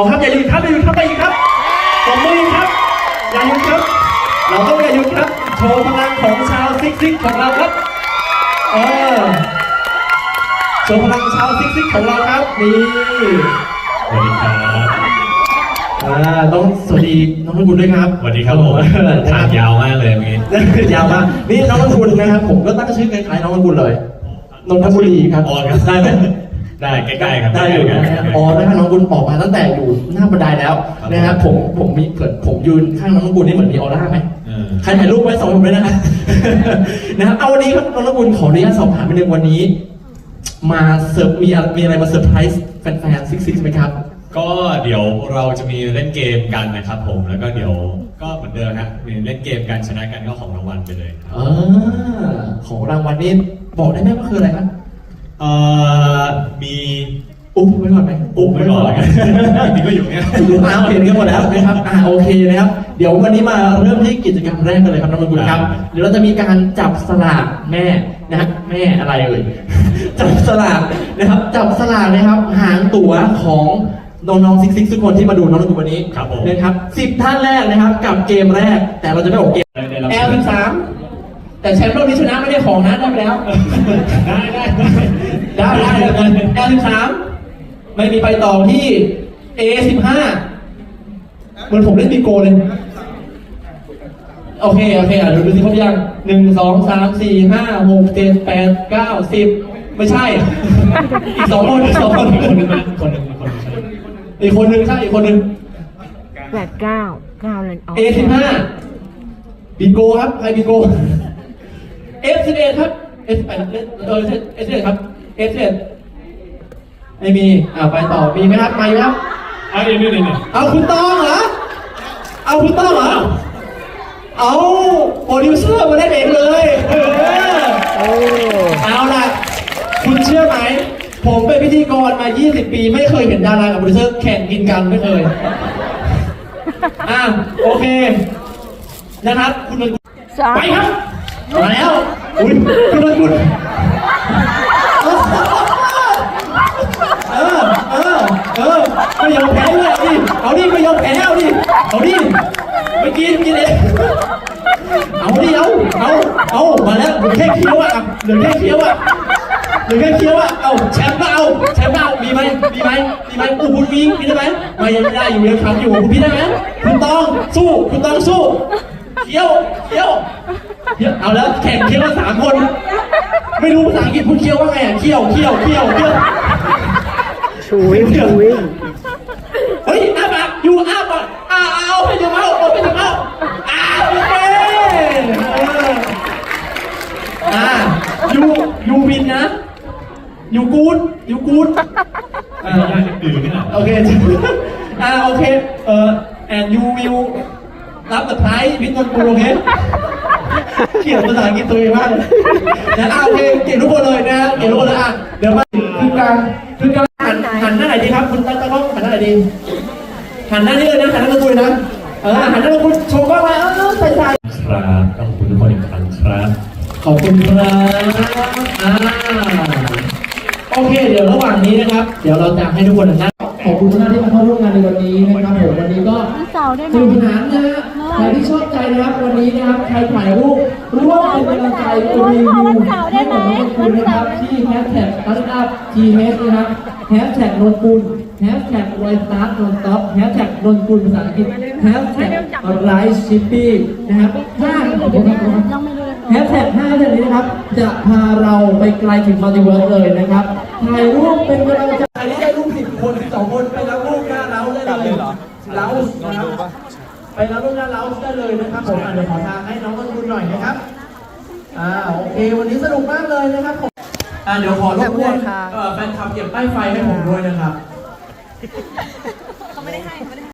เอาครับอย่าหยุดครับอย่าหยุดครับไปอีกครับตบมืออีกครับอย่าหยุดครับ เราต้องอย่าหยุดครับ โชว์พลังของชาวซิกซิกของเราครับเออโชว์พลังชาวซิกซิกของเราครับนี่สวัสดีครับอ่าต้องสวัสดีน้องนกุลด้วยครับสวัสดีครับผมเออนะคทารับงยาวมากเลยเมื่อกี้ยาวมากนี่น้องนกุลนะครับ ผมก็ตั้งชื่อคล้ายๆน้องนกุลเลยนนทบุรีครับอ๋อครับได้ไหม ได้ใกล้ๆครับได้อยู่ใกล้นะๆฮะครับอ๋อนะครับน้องกุลออกมาตั้งแต่อยู่หน้าบันไดแล้วครับนะครับผมผมมีเกิดผมยืนข้างน้องกุลนี่เหมือนมีออร่าไหมเออใครถ่ายรูปไว้สองผมด้วยนะครับนะครับเอาวันนี้ครับน้องนกุลขออนุญาตสอบถามไปหนึ่งวันนี้ มาเสิร์ฟมีอะไรมีอะไรมาเซอร์ไพรส์แฟนๆซิกซิกไหมครับก็เดี๋ยวเราจะมีเล่นเกมกันนะครับผมแล้วก็เดี๋ยวก็เหมือนเดิมนะมีเล่นเกมกันชนะกันก็ของรางวัลไปเลยครับอ่าของรางวัลนี่บอกได้ไหมว่าคืออะไรครับ เอ่อมีอุ้มไว้ก่อนไหมอุ้มไว้ก่อนแล้วกันจริงๆก็อยู่เนี่ยดูอ้าวเห็นกันหมดแล้วนะครับอ่าโอเคนะครับ เดี๋ยววันนี้มาเริ่มที่กิจกรรมแรกกันเลยครับน้องนกุลครับ เดี๋ยวเราจะมีการจับสลากแม่นะฮะแม่อะไรเอ่ย จับสลากนะครับ จับสลากนะครับ หางตั๋วของน้องๆซิกซิกทุกคนที่มาดูน้องนกุลวันนี้ครับผม นะครับสิบท่านแรกนะครับ กับเกมแรก แต่เราจะไม่ออกเกม ได้รับแอลสาม แต่แชมป์โลกนี้ชนะไม่ได้ของนะได้ไปแล้ว ได้ได้ได้ได้ได้แอลสิบสามไม่มีไปต่อที่ A สิบห้าเหมือนผมเล่นบีโกเลย โอเค โอเคอะดูดูสิครบยังหนึ่งสองสามสี่ห้าหกเจ็ดแปดเก้าสิบไม่ใช่ อีกสองคนอีกสองคนอีกคนหนึ่งคนหนึ่งคนหนึ่งอีกคนหนึ่งใช่อีกคนหนึ่งแปดเก้าเก้าเลยอ๋อ A สิบห้าบิงโกครับใครบิงโก F สิบเอ็ดครับ F สิบแปดเออ F สิบเอ็ดครับ F สิบเอ็ดไม่มีอ่าไปต่อมีไหมครับไม่ไหมครับอะเดี๋ยวเดี๋ยวเดี๋ยวเอาคุณต้องเหรอเอาคุณต้องเหรอเอาโปรดิวเซอร์มาได้เองเลยเออโอ้เอาล่ะคุณเชื่อไหมผมเป็นพิธีกรมา 20 ปี ไม่เคยเห็นดารากับโปรดิวเซอร์แข่งกินกันไม่เคยอะโอเคนะครับคุณนนกุลสามไปครับ มาแล้ว อุ้ยคุณนนกุลเออ เออ เออไม่ยอมแพ้เลยเอาดิเอาดิไม่ยอมแพ้เอาดิเอาดิเมื่อกี้เมื่อกี้เองเอาดิเอาเอาเอามาแล้วเหลือแค่เคี้ยวอะเหลือแค่เคี้ยวอะเหลือแค่เคี้ยวอะเอาแชมป์ก็เอาแชมป์ก็เอามีไหมมีไหมมีไหมอู้คุณวิงมีได้ไหมไม่ยังไม่ได้อยู่ยังขังอยู่คุณพี่ได้ไหมคุณต้องสู้คุณต้องสู้เคี้ยวเคี้ยว เคี้ยวเอาแล้วแข่งเคี้ยวกันสามคน ไม่รู้ภาษาอังกฤษพูดเคี้ยวว่าไงอะเคี้ยวเคี้ยวเคี้ยวเคี้ยวชูวิ่งชูวิ่งเฮ้ยอ้าปากอยู่อ้าปากอ้าเอาไปจะเอาเอาไปจะเอาอ้าโอเคเอออ่ายูยูวินนะยูกูดยูกูดอ่าได้ดื่มนี่หรอโอเคอ่าโอเคเอ่อ and you will รับแต่ไพรส์วิทย์นนท์กูโอเค เขียนภาษาอังกฤษตัวเองมากเลยนะอ่าโอเคเก่งทุกคนเลยนะเก่งทุกคนเลยอะเดี๋ยวมาคือการคือการหันหันหน้าไหนดีครับ คุณตั้งตั้งกล้องหันหน้าไหนดีหันหน้านี่เลยนะหันหน้าตะกุยนะเออหันหน้าตะกุยโชว์กล้องไว้เออใส่ใส่ครับขอบคุณทุกคนอีกครั้งครับขอบคุณครับอ่าโอเค เดี๋ยวระหว่างนี้นะครับ เดี๋ยวเราจะให้ทุกคนนั่งขอบคุณทุกท่านที่มาเข้าร่วมงานในวันนี้นะครับผมวันนี้ ก็วันเสาได้ไหสมนุกสนานนะใครที่ชอบใจนะครับวันนี้นะครับใครถ่ายรูปร่วมเป็นกำลังใจรีวิวให้กับน้องคุณนะครับที่แฮชแท็กตาร์ทอัพทีเนะครับแฮชแท็กนนกุลแฮชแท็กไวสตาร์ทนนท็อปแฮชแท็กนนกุลภาษาอังกฤษแฮชแท็กไรซ์ชิปปี้นะครับห้าครับแฮชแท็ก5แฮชแท็กนี้นะครับ จะพาเราไปไกลถึงมัลติเวิร์สเลยนะครับถ่ายรูปเป็นกำลังใจ อ่าโอเค วันนี้สนุกมากเลยนะครับผมอ่าเดี๋ยวขอรบกวนเอ่อแฟนคลับเก็บป้ายไฟให้ผมด้วยนะครับ เขาไม่ได้ให้ไม่ได้